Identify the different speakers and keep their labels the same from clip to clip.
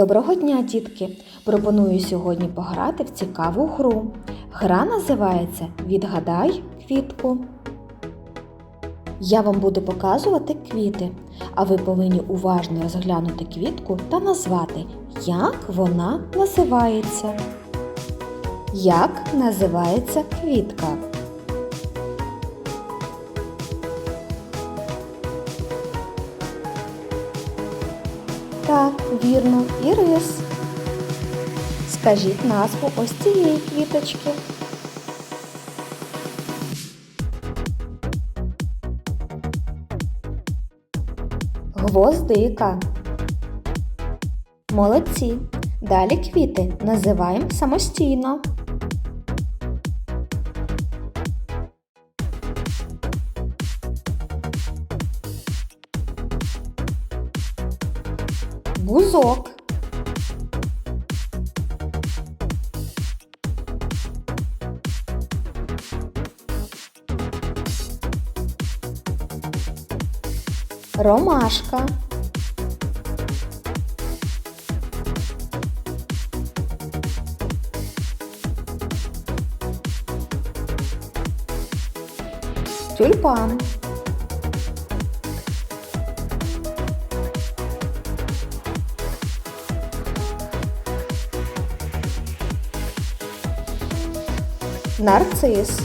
Speaker 1: Доброго дня, дітки! Пропоную сьогодні пограти в цікаву гру. Гра називається Відгадай квітку. Я вам буду показувати квіти, а ви повинні уважно розглянути квітку та назвати, як вона називається. Як називається квітка? Так, вірно, ірис. Скажіть назву ось цієї квіточки. Гвоздика. Молодці. Далі квіти називаємо самостійно. Бузок. Ромашка. Тюльпан. Нарцис.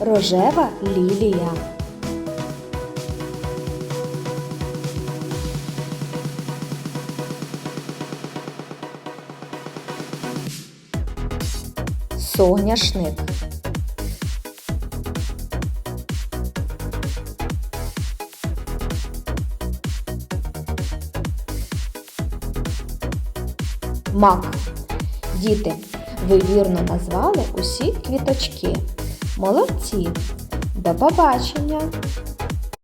Speaker 1: Рожева лілія. Соняшник. Мак. Діти, ви вірно назвали усі квіточки. Молодці. До побачення!